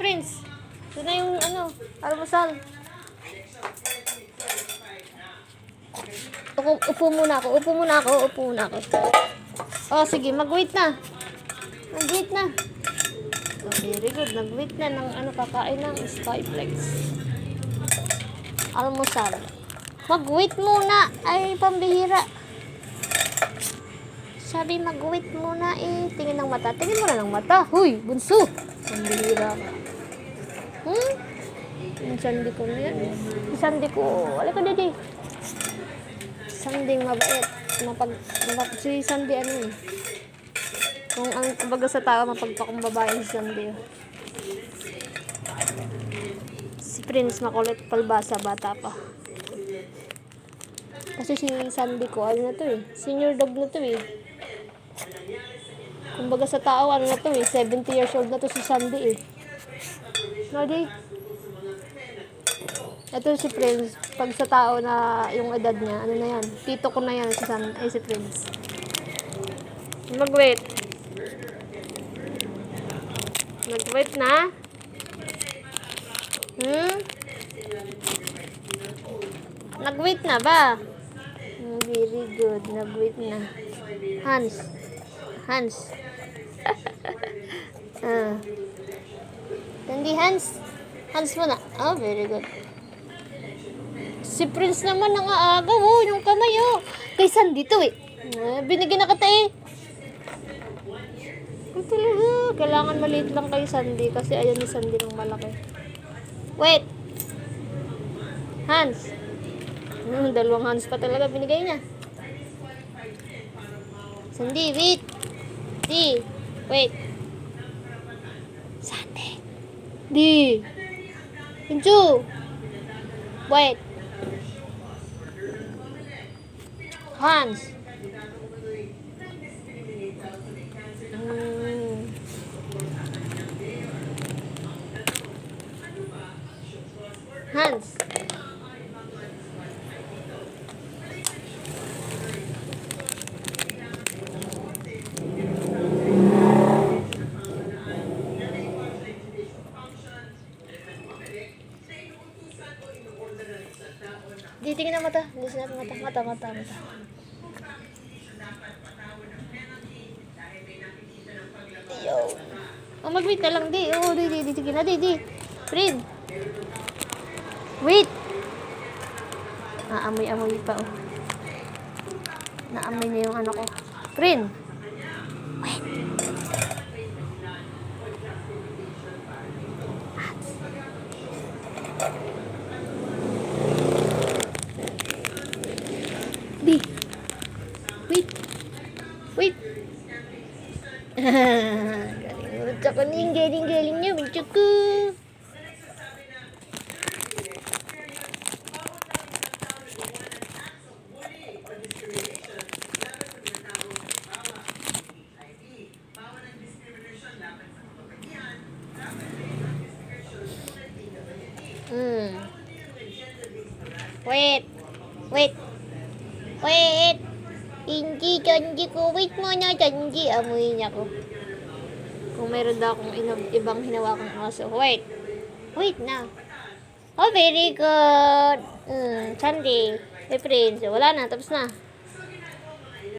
Prince. Ito na yung ano, almusal. Upo, upo muna ako, upo muna ako, upo muna ako. Oh, sige, mag-wait na. Mag-wait na. Oh, very good, nag-wait na ng ano kakain ng Skyflex. Almusal. Mag-wait muna. Ay, pambihira. Sabi mag-wait muna eh. Tingin ng mata. Tingin mo na ng mata. Huy, bunso. Pambihira ka. Hmm? Yung sandi ko na yan. Yung sandi ko. Wala ka dadi. Sanding mabait. Mapag, mapag, si Sandy ano eh. Kung ang kumbaga sa tao, mapagpakumbabay si Sandy. Si Prince makulit palbasa, bata pa. Kasi si Sandy ko, ano na to eh. Senior dog na to eh. Kumbaga sa tao, ano na to eh. 70 years old na to si Sandy eh. No, di? Ito si Prince. Pag sa tao na yung edad niya, ano na yan? Tito ko na yan si, San, eh, si Prince. Mag-wait. Mag-wait na? Hmm? Nag-wait na ba? Very good. Nag-wait na. Hans. Hans. Ah. Hindi Hans. Hans mo na. Oh, very good. Si Prince naman ang aagaw, oh, yung kamay, oh. Kay Sandy to, eh. Ah, binigyan na kita, eh. Ang talaga. Kailangan maliit lang kay Sandy kasi ayaw ni Sandy ng malaki. Wait. Hans. Hmm, dalawang Hans pa talaga binigay niya. Sandy, wait. Di. Wait. Sandy. Di. Pinchu. Wait. Hans. Mm. Hans. Di, tingin na mata. Hindi sinabi mata. Mata, mata, mata. Yo. Oh, mag-wait na lang, di. Oh, di, di, di. Sige na, di, di. Fred. Wait. Naamoy-amoy pa, oh. Naamoy na yung ano ko. Fred. Wait. Di. Wait. Wait. galing. Tsaka ning galing-galing niya. Tsaka. Hmm. Wait. Wait. Wait. Hindi, Janji ko. Wait muna, Janji. Amoy niya ko. Kung meron daw akong ibang hinawakang aso. Wait. Wait na. Oh, very good. Hmm, Sandy. May prince. Wala na. Tapos na.